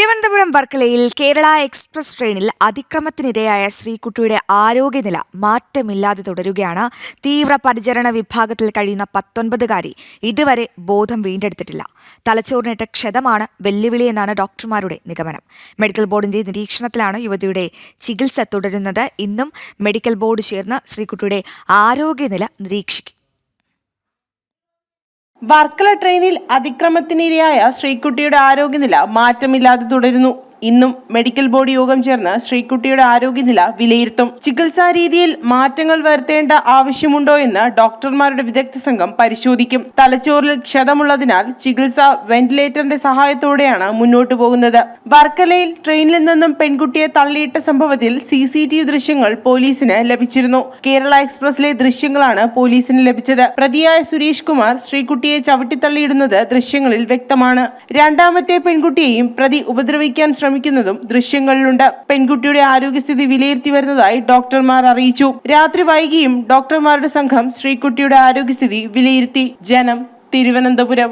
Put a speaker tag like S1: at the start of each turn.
S1: തിരുവനന്തപുരം വർക്കലയിൽ കേരള എക്സ്പ്രസ് ട്രെയിനിൽ അതിക്രമത്തിനിരയായ ശ്രീകുട്ടിയുടെ ആരോഗ്യനില മാറ്റമില്ലാതെ തുടരുകയാണ്. തീവ്ര പരിചരണ വിഭാഗത്തിൽ കഴിയുന്ന പത്തൊൻപതുകാരി ഇതുവരെ ബോധം വീണ്ടെടുത്തിട്ടില്ല. തലച്ചോറിനേറ്റ ക്ഷതമാണ് വെല്ലുവിളിയെന്നാണ് ഡോക്ടർമാരുടെ നിഗമനം. മെഡിക്കൽ ബോർഡിന്റെ നിരീക്ഷണത്തിലാണ് യുവതിയുടെ ചികിത്സ തുടരുന്നത്. ഇന്നും മെഡിക്കൽ ബോർഡ് ചേർന്ന് ശ്രീകുട്ടിയുടെ ആരോഗ്യനില നിരീക്ഷിക്കും.
S2: വർക്കല ട്രെയിനിൽ അതിക്രമത്തിനിരയായ ശ്രീകുട്ടിയുടെ ആരോഗ്യനില മാറ്റമില്ലാതെ തുടരുന്നു. ഇന്നും മെഡിക്കൽ ബോർഡ് യോഗം ചേർന്ന് ശ്രീകുട്ടിയുടെ ആരോഗ്യനില വിലയിരുത്തും. ചികിത്സാ രീതിയിൽ മാറ്റങ്ങൾ വരുത്തേണ്ട ആവശ്യമുണ്ടോ എന്ന് ഡോക്ടർമാരുടെ വിദഗ്ധ സംഘം പരിശോധിക്കും. തലച്ചോറിൽ ക്ഷതമുള്ളതിനാൽ ചികിത്സ വെന്റിലേറ്ററിന്റെ സഹായത്തോടെയാണ് മുന്നോട്ട് പോകുന്നത്. വർക്കലയിൽ ട്രെയിനിൽ നിന്നും പെൺകുട്ടിയെ തള്ളിയിട്ട സംഭവത്തിൽ സി സി ടി വി ദൃശ്യങ്ങൾ പോലീസിന് ലഭിച്ചിരുന്നു. കേരള എക്സ്പ്രസിലെ ദൃശ്യങ്ങളാണ് പോലീസിന് ലഭിച്ചത്. പ്രതിയായ സുരേഷ് കുമാർ ശ്രീകുട്ടിയെ ചവിട്ടിത്തള്ളിയിടുന്നത് ദൃശ്യങ്ങളിൽ വ്യക്തമാണ്. രണ്ടാമത്തെ പെൺകുട്ടിയെയും പ്രതി ഉപദ്രവിക്കാൻ ശ്രമിക്കുന്നതും ദൃശ്യങ്ങളിലുണ്ട്. പെൺകുട്ടിയുടെ ആരോഗ്യസ്ഥിതി വിലയിരുത്തി വരുന്നതായി ഡോക്ടർമാർ അറിയിച്ചു. രാത്രി വൈകിയും ഡോക്ടർമാരുടെ സംഘം ശ്രീകുട്ടിയുടെ ആരോഗ്യസ്ഥിതി വിലയിരുത്തി. ജനം തിരുവനന്തപുരം.